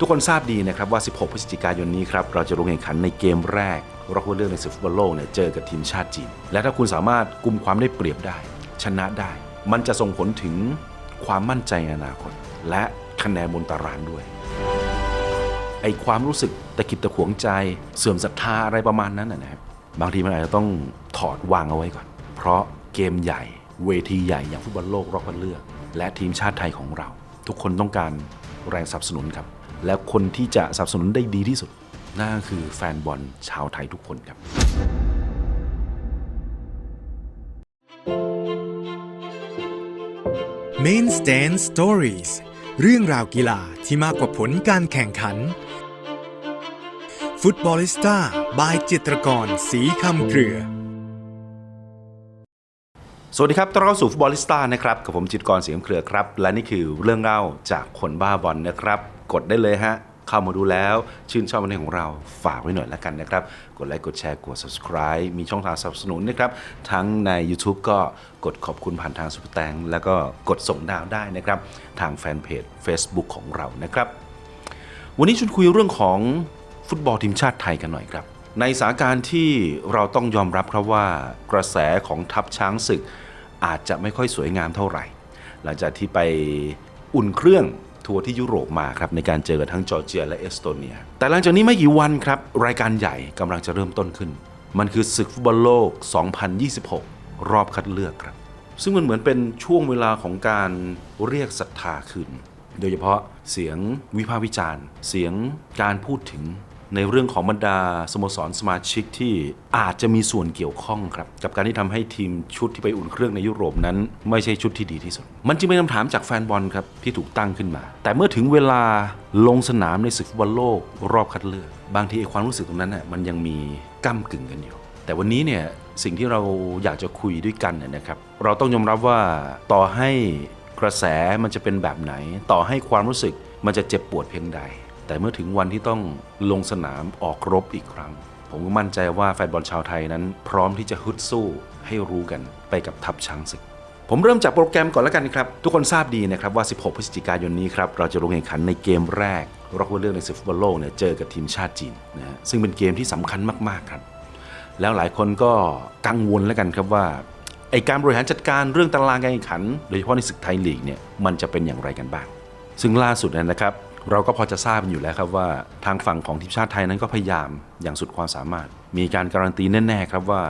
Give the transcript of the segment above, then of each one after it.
ทุกคนทราบดีนะครับว่า 16 พฤศจิกายนนี้ครับ เราจะลงแข่งขันในเกมแรกรอบคัดเลือกในศึกฟุตบอลโลกเนี่ยเจอกับทีมชาติจีน และถ้าคุณสามารถกุมความได้เปรียบได้ ชนะได้ มันจะส่งผลถึงความมั่นใจในอนาคต และคะแนนบนตารางด้วย ไอความรู้สึกตะกิดตะขวงใจ เสื่อมศรัทธาอะไรประมาณนั้นนะนะครับบางทีมันอาจจะต้องถอดวางเอาไว้ก่อน เพราะเกมใหญ่ เวทีใหญ่อย่างฟุตบอลโลกรอบคัดเลือก และทีมชาติไทยของเรา ทุกคนต้องการแรงสนับสนุนครับ และคนที่จะสนับสนุนได้ดีที่สุดนั่นก็คือแฟนบอลชาวไทยทุกคนครับ Main Stand Stories เรื่องราวกีฬาที่มากกว่าผลการแข่งขัน ฟุตบอลิสต้าบายจิตรกรสีคำเครือ สวัสดีครับต้อนรับเข้าสู่ฟุตบอลลิสต้านะครับ กับผมจิตรกรเสียงเครือครับ และนี่คือเรื่องเล่าจากคนบ้าบอลนะครับ กดได้เลยฮะ เข้ามาดูแล้ว ชื่นชอบวันนี้ของเราฝากไว้หน่อยแล้วกันนะครับ กดไลค์กดแชร์กด subscribe มีช่องทางสนับสนุนนะครับ ทั้งใน YouTube ก็กดขอบคุณผ่านทางสุปแตง แล้วก็กดส่งดาวได้นะครับ ทางแฟนเพจ Facebook ของเรานะครับ วันนี้ชุดคุยเรื่องของฟุตบอลทีมชาติไทยกันหน่อยครับในสถานการณ์ที่เราต้องยอมรับครับว่ากระแสของทัพช้างศึกอาจจะไม่ค่อยสวยงามเท่าไหร่ หลังจากที่ไปอุ่นเครื่อง ทัวร์ที่ยุโรปมาครับในการเจอทั้งจอร์เจียและเอสโตเนีย แต่หลังจากนี้ไม่กี่วันครับ รายการใหญ่กำลังจะเริ่มต้นขึ้น มันคือศึกฟุตบอลโลก 2026 รอบคัดเลือกครับ ซึ่งมันเหมือนเป็นช่วงเวลาของการเรียกศรัทธาขึ้น โดยเฉพาะเสียงวิพากษ์วิจารณ์ เสียงการพูดถึง ในเรื่องของบรรดาสโมสรสมาชิกที่อาจจะมีส่วนเกี่ยวข้องครับ กับการที่ทำให้ทีมชุดที่ไปอุ่นเครื่องในยุโรปนั้น ไม่ใช่ชุดที่ดีที่สุด มันจึงเป็นคำถามจากแฟนบอลครับที่ถูกตั้งขึ้นมา แต่เมื่อถึงเวลาลงสนามในศึกฟุตบอลโลกรอบคัดเลือก บางทีไอ้ความรู้สึกตรงนั้นน่ะมันยังมีก้ากึ่งกันอยู่ แต่วันนี้เนี่ยสิ่งที่เราอยากจะคุยด้วยกันเนี่ยนะครับ เราต้องยอมรับว่าต่อให้กระแสมันจะเป็นแบบไหน ต่อให้ความรู้สึกมันจะเจ็บปวดเพียงใด แต่เมื่อถึงวันที่ต้องลงสนามออกรบอีกครั้ง ผมก็มั่นใจว่าแฟนบอลชาวไทยนั้น พร้อมที่จะฮึดสู้ให้รู้กันไปกับทัพช้างศึก ผมเริ่มจากโปรแกรมก่อนแล้วกันครับ ทุกคนทราบดีนะครับว่า 16 พฤศจิกายนนี้ครับเราจะลงแข่งขันในเกมแรกรอบคัดเลือกในศึกฟุตบอลโลกเนี่ยเจอกับทีมชาติจีนนะฮะซึ่งเป็นเกมที่สำคัญมากๆครับ แล้วหลายคนก็กังวลแล้วกันครับว่าไอการบริหารจัดการเรื่องตารางการแข่งขัน โดยเฉพาะในศึกไทยลีกเนี่ยมันจะเป็นอย่างไรกันบ้าง ซึ่งล่าสุดนะครับ เราก็พอจะทราบอยู่แล้วครับว่าทางฝั่งของทีมชาติไทยนั้นก็พยายามอย่างสุดความสามารถ มีการการันตีแน่ๆครับว่า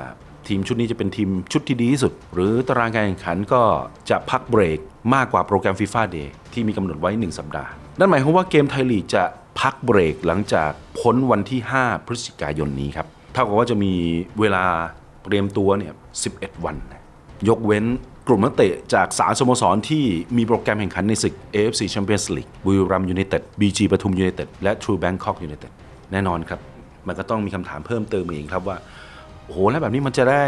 ทีมชุดนี้จะเป็นทีมชุดที่ดีที่สุด หรือตารางการแข่งขันก็จะพักเบรกมากกว่าโปรแกรมฟีฟ่าเดย์ที่มีกำหนดไว้ 1 สัปดาห์ นั่นหมายความว่าเกมไทยลีกจะพักเบรกหลังจากพ้นวันที่ 5 พฤศจิกายนนี้ครับเท่ากับว่าจะมีเวลาเตรียมตัวเนี่ย11 วัน ยกเว้น กลุ่มนักเตะจากสามสโมสรที่มีโปรแกรมแข่งขันในศึก AFC Champions League บุรีรัมยูไนเต็ด BG ปทุมยูไนเต็ดและ True Bangkok United แน่นอนครับ มันก็ต้องมีคำถามเพิ่มเติมอีกครับว่าโอ้โหแล้วแบบนี้มันจะได้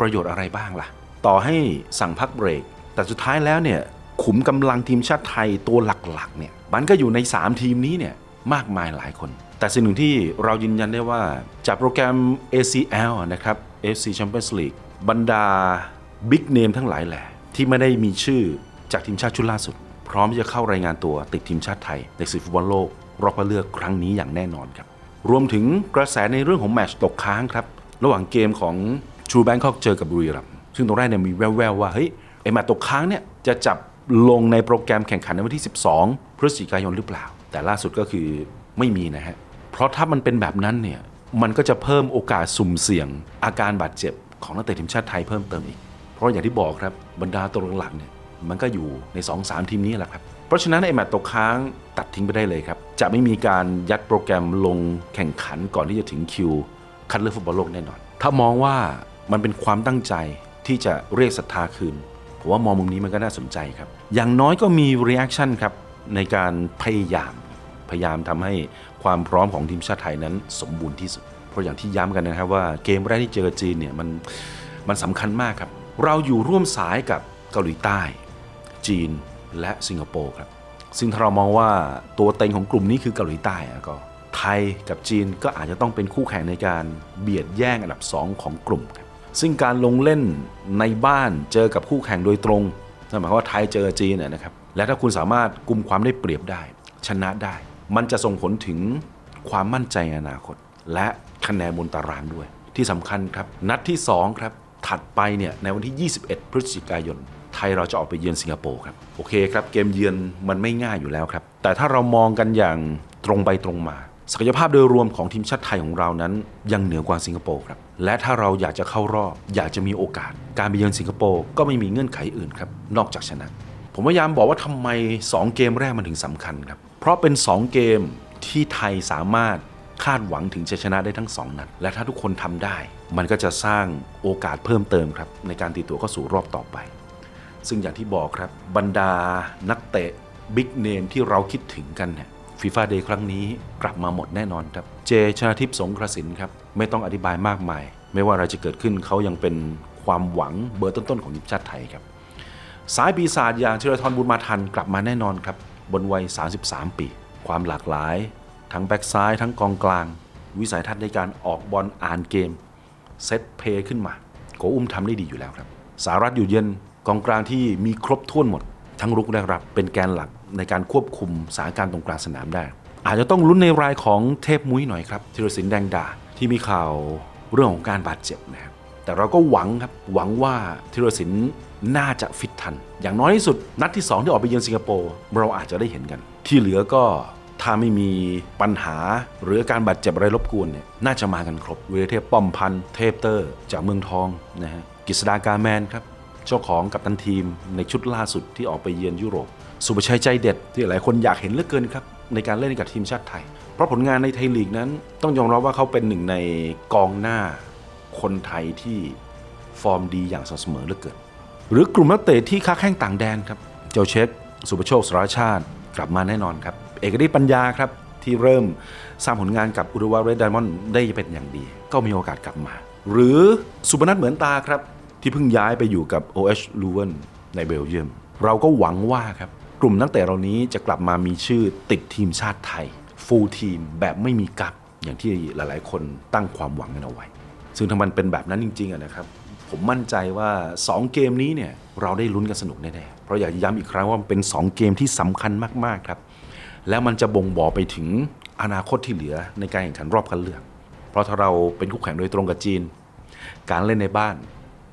ประโยชน์อะไรบ้างล่ะ ต่อให้สั่งพักเบรก แต่สุดท้ายแล้วเนี่ยขุมกำลังทีมชาติไทยตัวหลักๆเนี่ยมันก็อยู่ใน 3 ทีมนี้เนี่ยมากมายหลายคน แต่สิ่งหนึ่งที่เรายืนยันได้ว่าจากโปรแกรม ACL นะครับ AFC Champions League บรรดา บิ๊กเนมทั้งหลายแหละที่ไม่ได้มีชื่อจากทีมชาติชุดล่าสุด พร้อมที่จะเข้ารายงานตัวติดทีมชาติไทย ในศึกฟุตบอลโลก รอบคัดเลือกครั้งนี้อย่างแน่นอนครับ รวมถึงกระแสในเรื่องของแมตช์ตกค้างครับ ระหว่างเกมของ True Bangkok เจอกับบุรีรัมย์ซึ่งตรงแรกเนี่ยมีแววๆว่าเฮ้ยไอแมตช์ตกค้างเนี่ยจะจับลงในโปรแกรมแข่งขันในวันที่ 12 พฤศจิกายนหรือเปล่า แต่ล่าสุดก็คือไม่มีนะฮะเพราะถ้ามันเป็นแบบนั้นเนี่ยมันก็จะเพิ่มโอกาสสุ่มเสี่ยงอาการบาดเจ็บของนักเตะทีมชาติไทยเพิ่มเติมอีก ราะอย่างที่บอกครับบรรดาตัวหลักเนี่ยมันก็อยู่ใน 2-3 ทีมนี้แหละครับ เพราะฉะนั้นไอ้แมตช์ตกค้างตัดทิ้งไปได้เลยครับ จะไม่มีการยัดโปรแกรมลงแข่งขันก่อนที่จะถึงคิว คัดเลือกฟุตบอลโลกแน่นอน ถ้ามองว่ามันเป็นความตั้งใจที่จะเรียกศรัทธาคืนผมว่ามองมุมนี้มันก็น่าสนใจครับ อย่างน้อยก็มี reaction ครับในการพยายาม พยายามทำให้ความพร้อมของทีมชาติไทยนั้นสมบูรณ์ที่สุด เพราะอย่างที่ย้ำกันนะครับว่าเกมแรกที่เจอจีนเนี่ยมันมันสำคัญมากครับ เราอยู่ร่วมสายกับเกาหลีใต้ จีนและสิงคโปร์ครับ ซึ่งถ้าเรามองว่าตัวเต็งของกลุ่มนี้คือเกาหลีใต้ก็ไทยกับจีนก็อาจจะต้องเป็นคู่แข่งในการเบียดแย่งอันดับ 2 ของกลุ่มครับซึ่งการลงเล่นในบ้านเจอกับคู่แข่งโดยตรงนั่นหมายความว่าไทยเจอจีนนะครับ และถ้าคุณสามารถกุมความได้เปรียบได้ ชนะได้ มันจะส่งผลถึงความมั่นใจในอนาคต และคะแนนบนตารางด้วย ที่สำคัญครับ นัดที่ 2 ครับ ถัดไปเนี่ยในวันที่ 21 พฤศจิกายน ไทยเราจะออกไปเยือนสิงคโปร์ครับ โอเคครับเกมเยือนมันไม่ง่ายอยู่แล้วครับ แต่ถ้าเรามองกันอย่างตรงไปตรงมาศักยภาพโดยรวมของทีมชาติไทยของเรานั้น ยังเหนือกว่าสิงคโปร์ครับ และถ้าเราอยากจะเข้ารอบ อยากจะมีโอกาส การไปเยือนสิงคโปร์ก็ไม่มีเงื่อนไขอื่นครับ นอกจากชนะ ผมพยายามบอกว่าทำไม 2 เกมแรกมันถึงสำคัญครับ เพราะเป็น 2 เกมที่ไทยสามารถ คาดหวังถึงจะชนะได้ทั้ง2นัด และถ้าทุกคนทำได้ มันก็จะสร้างโอกาสเพิ่มเติมครับ ในการตีตัวเข้าสู่รอบต่อไป ซึ่งอย่างที่บอกครับบรรดานักเตะบิ๊กเนมที่เราคิดถึงกันเนี่ยฟีฟ่าเดย์ครั้งนี้กลับมาหมดแน่นอนครับ เจชนาทิพย์สงกระสินครับ ไม่ต้องอธิบายมากมาย ไม่ว่าอะไรจะเกิดขึ้นเขายังเป็นความหวังเบอร์ต้นๆของทีมชาติไทยครับ สายปีศาจอย่างเชลทรบุญมาทันกลับมาแน่นอนครับ บนวัย 33 ปี ความหลากหลาย ทั้งแบ็กซ้ายทั้งกองกลาง วิสัยทัศน์ในการออกบอลอ่านเกม เซตเพย์ขึ้นมา โกอุ้มทำได้ดีอยู่แล้วครับ สารัตอยู่เย็นกองกลางที่มีครบถ้วนหมด ทั้งรุกและรับเป็นแกนหลักในการควบคุมสถานการณ์ตรงกลางสนามได้ อาจจะต้องลุ้นในรายของเทพมุ้ยหน่อยครับธีรศิลป์แดงดาที่มีข่าวเรื่องของการบาดเจ็บนะครับแต่เราก็หวังครับหวังว่าธีรศิลป์น่าจะฟิตทัน อย่างน้อยที่สุดนัดที่ 2 ที่ออกไปเยือนสิงคโปร์เราอาจจะได้เห็นกัน ที่เหลือก็ ถ้าไม่มีปัญหาหรืออาการบาดเจ็บอะไรรบกวนเนี่ยน่าจะมากันครบวีรเทพป้อมพันธ์เทพเตอร์ จากเมืองทองนะฮะกฤษดากาแมนครับเจ้าของกัปตันทีมในชุดล่าสุดที่ออกไปเยือนยุโรป สุประชัยใจเด็ดที่หลายคนอยากเห็นเหลือเกินครับในการเล่นกับทีมชาติไทย เพราะผลงานในไทยลีกนั้น ต้องยอมรับว่าเขาเป็นหนึ่งในกองหน้าคนไทยที่ฟอร์มดีอย่างสม่ำเสมอเหลือเกิน หรือกลุ่มนักเตะที่ค้าแข้งต่างแดนครับ เจ้าเช็คสุประโชคสารชาติกลับมาแน่นอนครับ เอกฤทธิ์ปัญญาครับที่เริ่มสร้างผลงานกับอุรุวาเรดไดมอนด์ได้เป็นอย่างดี ก็มีโอกาสกลับมา หรือสุพนัทเหมือนตาครับ ที่เพิ่งย้ายไปอยู่กับ OH l u w e n ในเบลเยียม เราก็หวังว่าครับ กลุ่มนักเตะเหล่านี้จะกลับมามีชื่อติดทีมชาติไทย ฟูลทีมแบบไม่มีกักอย่างที่หลาย ๆ คนตั้งความหวังกันเอาไว้ ซึ่งถ้ามันเป็นแบบนั้นจริงๆนะครับผมมั่นใจว่า 2 เกมนี้เนี่ยเราได้ลุ้นกันสนุกแน่ๆ เพราะอยากย้ำอีกครั้งว่ามันเป็น 2 เกมที่สำคัญมากๆครับ แล้วมันจะบ่งบอกไปถึงอนาคตที่เหลือในการแข่งขันรอบคัดเลือก เพราะถ้าเราเป็นคู่แข่งโดยตรงกับจีน การเล่นในบ้าน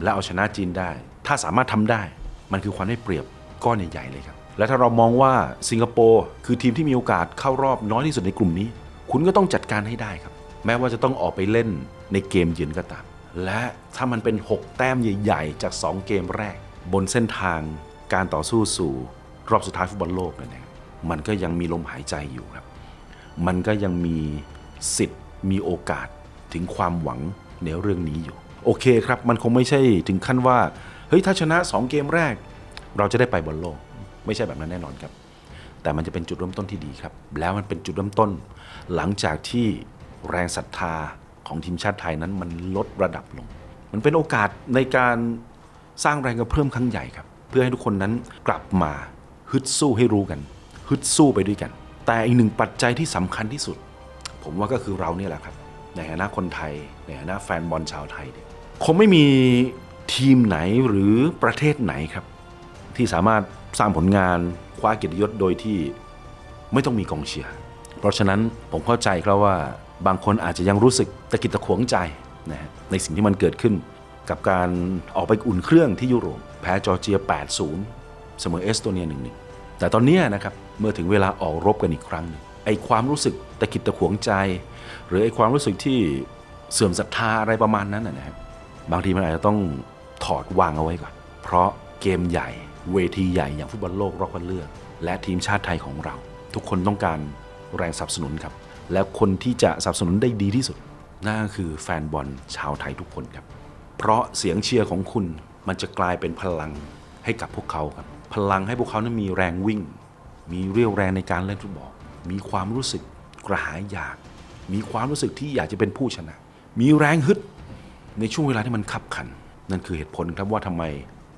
และเอาชนะจีนได้ ถ้าสามารถทำได้ มันคือความได้เปรียบก้อนใหญ่ๆเลยครับ และถ้าเรามองว่าสิงคโปร์คือทีมที่มีโอกาสเข้ารอบน้อยที่สุดในกลุ่มนี้ คุณก็ต้องจัดการให้ได้ครับ แม้ว่าจะต้องออกไปเล่นในเกมเยือนก็ตาม และถ้ามันเป็น 6 แต้มใหญ่ ๆ จาก 2 เกมแรก บนเส้นทางการต่อสู้สู่รอบสุดท้ายฟุตบอลโลกเนี่ยนะครับ มันก็ยังมีลมหายใจอยู่ครับ มันก็ยังมีสิทธิ์มีโอกาสถึงความหวังในเรื่องนี้อยู่ โอเคครับ มันคงไม่ใช่ถึงขั้นว่า เฮ้ยถ้าชนะ 2 เกมแรก เราจะได้ไปบอลโลก ไม่ใช่แบบนั้นแน่นอนครับ แต่มันจะเป็นจุดเริ่มต้นที่ดีครับ แล้วมันเป็นจุดเริ่มต้น หลังจากที่แรงศรัทธาของทีมชาติไทยนั้นมันลดระดับลง มันเป็นโอกาสในการสร้างแรงกระเพื่อมครั้งใหญ่ครับ เพื่อให้ทุกคนนั้นกลับมาฮึดสู้ให้รู้กัน ฮึดสู้ไปด้วยกัน แต่อีกหนึ่งปัจจัยที่สำคัญที่สุด ผมว่าก็คือเราเนี่ยแหละครับ ในฐานะคนไทย ในฐานะแฟนบอลชาวไทยเนี่ยคงไม่มีทีมไหนหรือประเทศไหนครับ ที่สามารถสร้างผลงานคว้าเกียรติยศโดยที่ไม่ต้องมีกองเชียร์เพราะฉะนั้นผมเข้าใจครับว่าบางคนอาจจะยังรู้สึกตะกิดตะขวงใจนะฮะในสิ่งที่มันเกิดขึ้น กับการออกไปอุ่นเครื่องที่ยุโรปแพ้จอร์เจีย 8-0 เสมอเอสโตเนีย 1-1 แต่ตอนนี้นะครับเมื่อถึงเวลาออกรบกันอีกครั้งหนึ่งไอ้ความรู้สึกตะกิดตะขวงใจ หรือไอ้ความรู้สึกที่เสื่อมศรัทธาอะไรประมาณนั้นนะนะครับบางทีมันอาจจะต้องถอดวางเอาไว้ก่อน เพราะเกมใหญ่เวทีใหญ่อย่างฟุตบอลโลกรอบคัดเลือก และทีมชาติไทยของเรา ทุกคนต้องการแรงสนับสนุนครับ และคนที่จะสนับสนุนได้ดีที่สุดนั่นก็คือแฟนบอลชาวไทยทุกคนครับ เพราะเสียงเชียร์ของคุณมันจะกลายเป็นพลังให้กับพวกเขาครับ พลังให้พวกเขานั้นมีแรงวิ่ง มีเรี่ยวแรงในการเล่นฟุตบอล มีความรู้สึกกระหายอยาก มีความรู้สึกที่อยากจะเป็นผู้ชนะ มีแรงฮึดในช่วงเวลาที่มันขับขัน นั่นคือเหตุผลครับว่าทำไม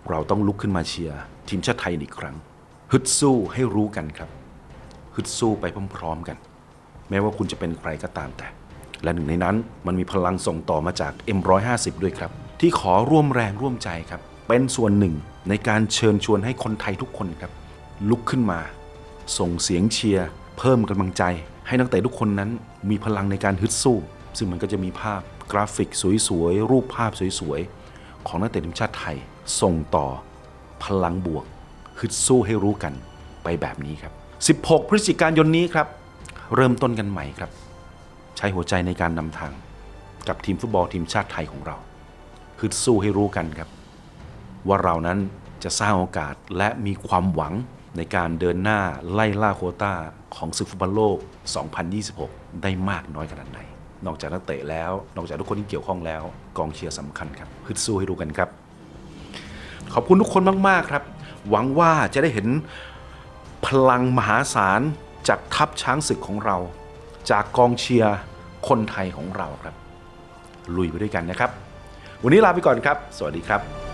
เราต้องลุกขึ้นมาเชียร์ทีมชาติไทยอีกครั้ง ฮึดสู้ให้รู้กันครับ ฮึดสู้ไปพร้อมๆกัน แม้ว่าคุณจะเป็นใครก็ตามแต่ และหนึ่งในนั้นมันมีพลังส่งต่อมาจาก M150 ด้วยครับ ที่ขอร่วมแรงร่วมใจครับ เป็นส่วนหนึ่งในการเชิญชวนให้คนไทยทุกคนครับลุกขึ้นมา ส่งเสียงเชียร์เพิ่มกำลังใจ ให้นักเตะทุกคนนั้นมีพลังในการฮึดสู้ ซึ่งมันก็จะมีภาพกราฟิกสวยๆรูปภาพสวยๆของนักเตะทีมชาติไทย ส่งต่อพลังบวกฮึดสู้ให้รู้กันไปแบบนี้ครับ 16 พฤศจิกายนนี้ครับ เริ่มต้นกันใหม่ครับ ใช้หัวใจในการนำทาง กับทีมฟุตบอลทีมชาติไทยของเราฮึดสู้ให้รู้กันครับ ว่าเรานั้นจะสร้างโอกาสและมีความหวังในการเดินหน้าไล่ล่าโคต้าของศึกฟุตบอลโลก 2026 ได้มากน้อยขนาดไหน นอกจากนักเตะแล้ว นอกจากทุกคนที่เกี่ยวข้องแล้ว กองเชียร์สำคัญครับฮึดสู้ให้รู้กันครับ ขอบคุณทุกคนมากๆครับ หวังว่าจะได้เห็นพลังมหาศาลจากทัพช้างศึกของเรา จากกองเชียร์คนไทยของเราครับ ลุยไปด้วยกันนะครับ วันนี้ลาไปก่อนครับ สวัสดีครับ